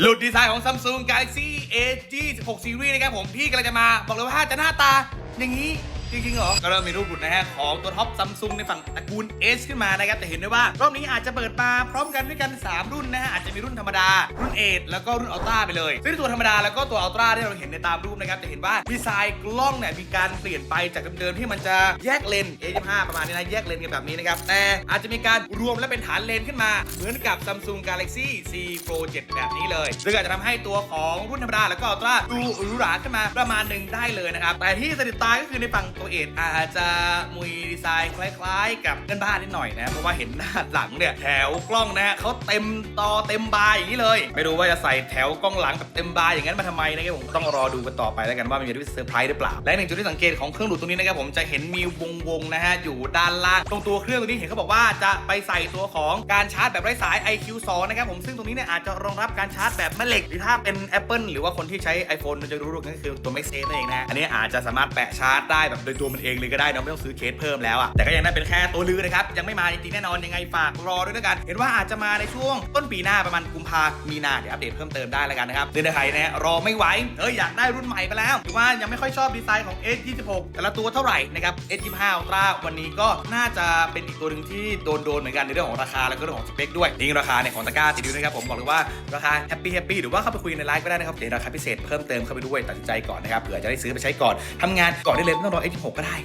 หลุดดีไซน์ของ Samsung Galaxy A 26 Series นะครับผม ที่กำลังจะมา บอกเลยว่าจะหน้าตา อย่างนี้ จริงๆเหรอ ก็เริ่มมีรูปหลุดนะฮะของตัวท็อป Samsung ในฝั่งตระกูล S ขึ้นมานะครับ แต่เห็นได้ว่ารอบนี้อาจจะเปิดมาพร้อมกันด้วยกัน 3 รุ่นนะฮะ อาจจะมีรุ่นธรรมดา รุ่น8แล้วก็รุ่นอัลตร้าไปเลย ซึ่งตัวธรรมดาแล้วก็ตัวอัลตร้าที่เราเห็นในตามรูปนะครับ จะเห็นว่าดีไซน์กล้องเนี่ยมีการเปลี่ยนไปจากเดิมๆที่มันจะแยกเลน A25 ประมาณนี้นะแยกเลนกันแบบนี้นะครับ แต่อาจจะมีการรวมและเป็นฐานเลนขึ้นมา เหมือนกับ Samsung Galaxy C Pro 7 แบบนี้เลยซึ่งอาจจะทำให้ตัวของรุ่นธรรมดาแล้วก็อัลตร้าดูหรูหราขึ้นมาประมาณหนึ่งได้เลยนะครับแต่ที่สะดุดตาก็คือในฝั่งตัวเอทอาจจะมีดีไซน์คล้ายๆ กับเพื่อนบ้านนิดหน่อยนะเพราะว่าเห็นหน้าหลังเนี่ยแถวกล้องนะฮะเขาเต็มต่อเต็มบายอย่างนี้เลย ไม่รู้ว่าจะใส่แถวกล้องหลังกับเต็มบายอย่างนั้นมาทำไมนะครับผมต้องรอดูกันต่อไปแล้วกันว่ามันจะได้เซอร์ไพรส์หรือเปล่า และหนึ่งจุดที่สังเกตของเครื่องดูดตรงนี้นะครับผมจะเห็นมีวงๆนะฮะอยู่ด้านล่างตรงตัวเครื่องตรงนี้เห็นเขาบอกว่าจะไปใส่ตัวของการชาร์จแบบไร้สาย IQ2 นะครับผมซึ่งตรงนี้เนี่ยอาจจะรองรับการชาร์จแบบแม่เหล็กหรือถ้าเป็น Apple หรือว่าคนที่ใช้ iPhone จะรู้ๆนั่นคือตัว Max นั่นเองนะอันนี้อาจจะสามารถแปะชาร์จได้แบบโดยตัวมันเองเลยก็ได้เนอะไม่ต้องซื้อเคสเพิ่มแล้วอะแต่ก็ยังได้เป็นแค่ตัวลือนะครับยังไม่มาจริงๆแน่นอนยังไงฝากรอด้วยแล้วกันเห็นว่าอาจจะมาในช่วงต้นปีหน้าประมาณกุมภามีนาเดี๋ยวอัปเดตเพิ่มเติมได้แล้วกันนะครับเดือนไทยนี่ยรอไม่ไหวเอ้ยอยากได้รุ่นใหม่ไปแล้วหรือว่ายังไม่ค่อยชอบดีไซน์ของ S26 แต่ละตัวเท่าไหร่นะครับ S25 Ultra วันนี้ก็น่าจะเป็นอีกตัวหนึ่งที่โดนโดนเหมือนกันในเรื่องของราคาแล้วก็เรื่องของสเปคด้วยจริงๆราคาเนี่ยของตะกร้าติดอยู่นะครับผมบอกเลยว่าราคาแฮปปี้แฮปปี้หรือว่าเข้าไปคุยในไลฟ์ก็ได้นะครับเดี๋ยวราคาพิเศษเพิ่มเติมเข้าไปด้วยตัดสินใจก่อนนะครับเผื่อจะได้ซื้อไปใช้ก่อนทำงานก่อนได้เลยไม่ต้องรอ S S26 ก็ได้